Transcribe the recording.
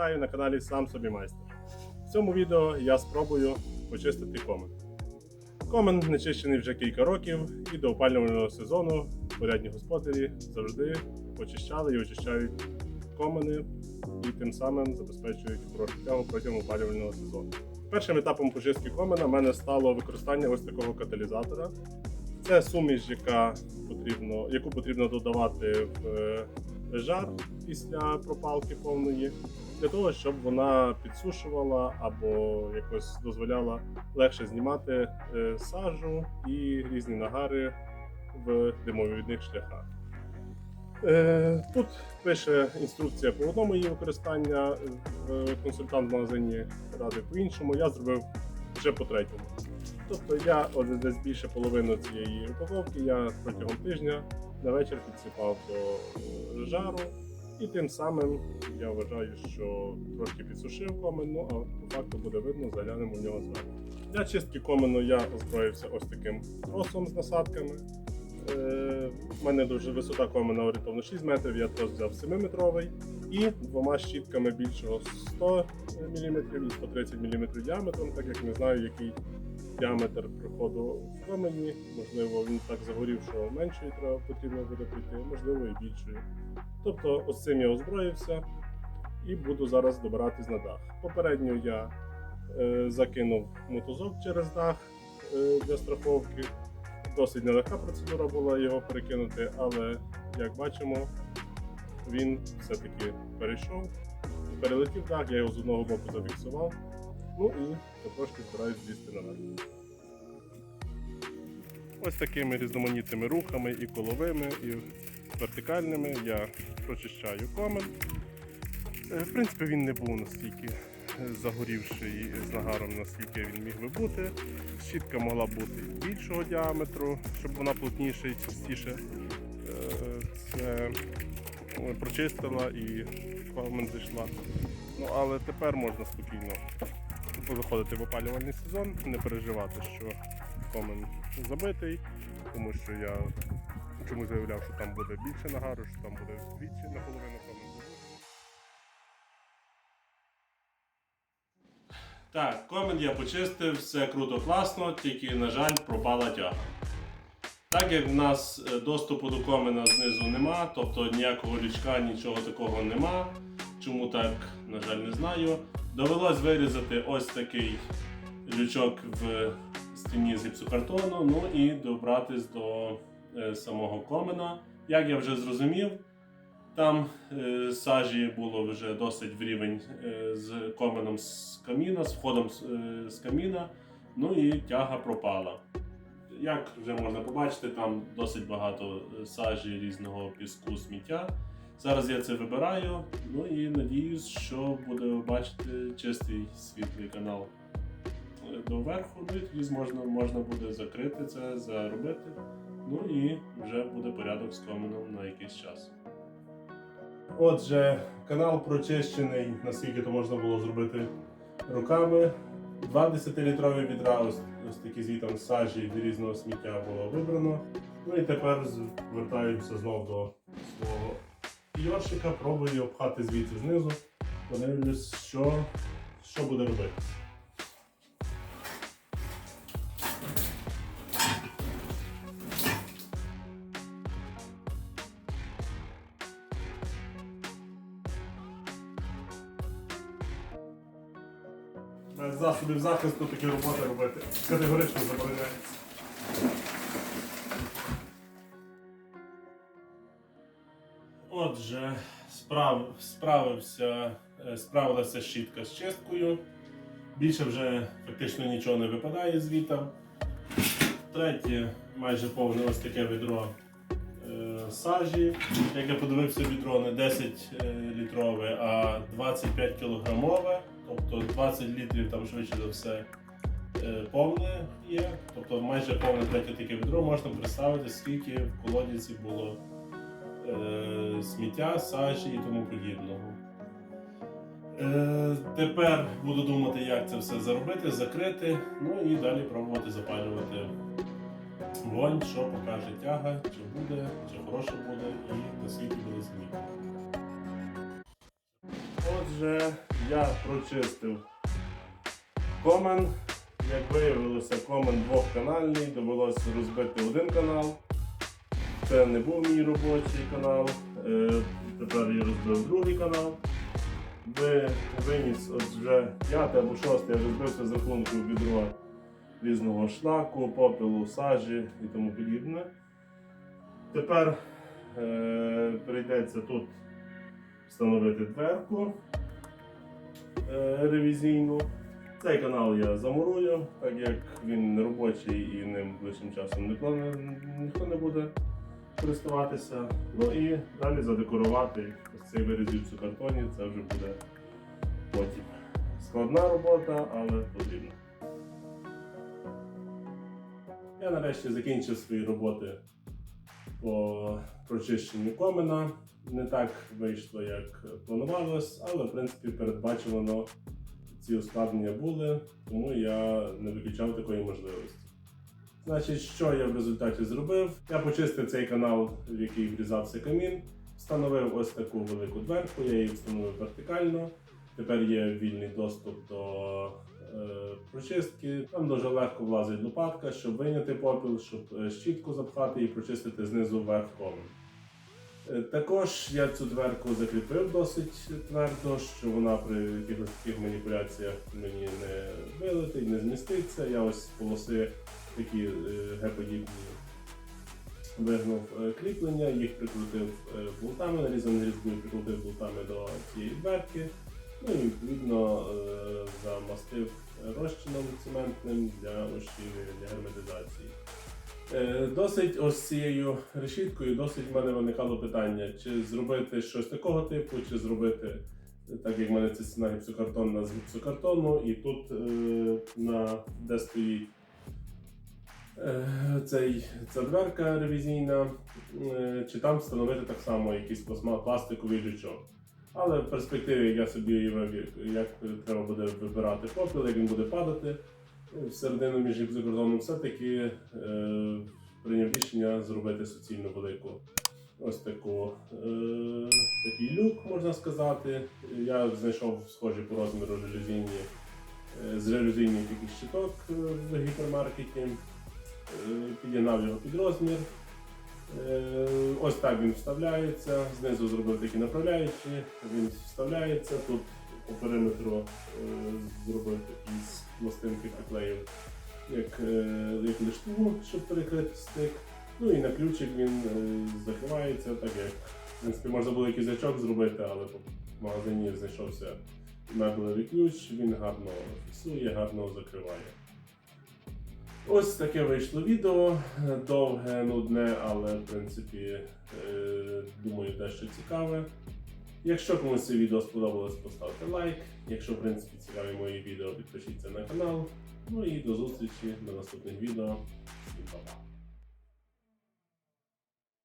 вітаю на каналі Сам собі майстер. В цьому відео я спробую почистити комен. Комен не чищений вже кілька років, і до опалювального сезону порядні господарі завжди очищали і очищають комени і тим самим забезпечують хорошу тягу протягом опалювального сезону. Першим етапом почистки комена в мене стало використання ось такого каталізатора. Це суміш, яка потрібно, яку потрібно додавати в е, жар після пропалки повної, для того, щоб вона підсушувала або якось дозволяла легше знімати е, сажу і різні нагари в димовідних шляхах. Е, Тут пише інструкція по одному її використання, консультант в магазині радив по іншому. Я зробив вже по третьому. Тобто я от десь більше половину цієї упаковки я протягом тижня на вечір підсипав до е, жару, і тим самим я вважаю, що трошки підсушив комен, ну а по факту буде видно, заглянемо в нього зверху. Для чистки комену я озброївся ось таким тросом з насадками. Е, У мене дуже висота комена орієнтовно 6 метрів, я трос взяв 7-метровий і двома щітками більшого 100 мм і 130 мм діаметром, так як не знаю, який діаметр проходу в комені. Можливо, він так загорів, що меншою треба потрібно буде прийти, можливо, і більшою. Тобто, ось цим я озброївся і буду зараз добиратись на дах. Попередньо я е, закинув мотузок через дах е, для страховки. Досить нелегка процедура була його перекинути, але як бачимо, він все-таки перейшов, перелетів дах, я його з одного боку зафіксував. Ну і потрошки збираюсь злізти наверх. Ось такими різноманітними рухами і коловими, і вертикальними я прочищаю комен. Е, В принципі, він не був настільки загорівший з нагаром, наскільки він міг би бути. Щітка могла бути більшого діаметру, щоб вона плотніше і частіше е, це е, прочистила і комен зайшла. Ну, але тепер можна спокійно заходити в опалювальний сезон, не переживати, що комен забитий, тому що я чомусь заявляв, що там буде більше нагару, що там буде вдвічі наполовину комен. Так, комен я почистив, все круто, класно, тільки, на жаль, пропала тяга. Так як в нас е, доступу до комена знизу нема, тобто ніякого лючка, нічого такого нема. Чому так, на жаль, не знаю. Довелось вирізати ось такий лючок в стіні з гіпсокартону, ну і добратись до е, самого комена. Як я вже зрозумів, там е, сажі було вже досить в рівень е, з коменом з каміна, з входом е, з каміна, ну і тяга пропала. Як вже можна побачити, там досить багато е, сажі різного піску, сміття. Зараз я це вибираю, ну і надіюсь, що буде бачити чистий світлий канал е, доверху. Ну і тоді можна, можна буде закрити це, заробити. Ну і вже буде порядок з коменом на якийсь час. Отже, канал прочищений, наскільки то можна було зробити руками. Два 10-літрові відра, ось, ось такі звітом сажі від різного сміття було вибрано. Ну і тепер звертаємося знову до свого йоршика, пробую обхати звідси знизу. Подивлюсь, що, що буде робити. Засобів захисту такі роботи робити категорично забороняється. Отже, справ, справився, е, справилася щітка з чисткою. Більше вже фактично нічого не випадає звідти. Третє, майже повне ось таке відро е, сажі. Як я подивився, відро не 10 е, літрове, а 25 кілограмове. Тобто 20 літрів там швидше за все е, повне є. Тобто майже повне третє таке відро можна представити, скільки в колодязі було е, сміття, сажі і тому подібного. Е, тепер буду думати, як це все заробити, закрити, ну і далі пробувати запалювати вогонь, що покаже тяга, чи буде, чи хороше буде і наскільки буде змінити. Отже, я прочистив комен. Як виявилося, комен двохканальний, довелося розбити один канал. Це не був мій робочий канал. Е, тепер я розбив другий канал. Ви, виніс от вже п'ятий або шостий, я розбився з рахунку відро різного шлаку, попелу, сажі і тому подібне. Тепер е, прийдеться тут встановити дверку е, ревізійну. Цей канал я замурую, так як він не робочий і ним ближчим часом ніхто не буде користуватися. Ну і далі задекорувати ось цей вирізів в картоні, це вже буде потім. Складна робота, але потрібна. Я нарешті закінчив свої роботи по прочищенню комена. Не так вийшло, як планувалось, але в принципі передбачено ці ускладнення були, тому я не виключав такої можливості. Значить, що я в результаті зробив? Я почистив цей канал, в який врізався камін, встановив ось таку велику дверку, я її встановив вертикально. Тепер є вільний доступ до е, прочистки. Там дуже легко влазить лопатка, щоб вийняти попіл, щоб е, щітку запхати і прочистити знизу вверх комен. Е, Також я цю дверку закріпив досить твердо, що вона при якихось таких маніпуляціях мені не вилетить, не зміститься. Я ось полоси такі е, Г-подібні вигнув е, кріплення, їх прикрутив е, болтами, нарізаний різьбою прикрутив болтами до цієї дверки. Ну і відповідно замастив розчином цементним для ощільнення, для герметизації. Досить ось цією решіткою, досить в мене виникало питання, чи зробити щось такого типу, чи зробити, так як в мене це стіна гіпсокартонна з гіпсокартону, і тут на де стоїть цей, ця дверка ревізійна, е, чи там встановити так само якийсь пластиковий лючок. Але в перспективі я собі уявив, як, треба буде вибирати попіл, як він буде падати в середину між гіпсокартоном, все-таки е, прийняв рішення зробити суцільно велику ось таку, е, такий люк, можна сказати. Я знайшов схожі по розміру жалюзійні, е, з жалюзійний такий щиток е, в гіпермаркеті, е, підігнав його під розмір. Е, Ось так він вставляється. Знизу зробив такі направляючі, він вставляється. Тут по периметру е, зробив такі пластинки приклеїв, як, е, як лиштву, щоб перекрити стик. Ну і на ключик він е, закривається, так як в принципі можна було якийсь зачок зробити, але в магазині знайшовся меблевий ключ, він гарно фіксує, гарно закриває. Ось таке вийшло відео. Довге, нудне, але в принципі, е, думаю, дещо цікаве. Якщо комусь це відео сподобалось, поставте лайк. Якщо в принципі цікаві мої відео, підпишіться на канал. Ну і до зустрічі на наступних відео. Всім па-па.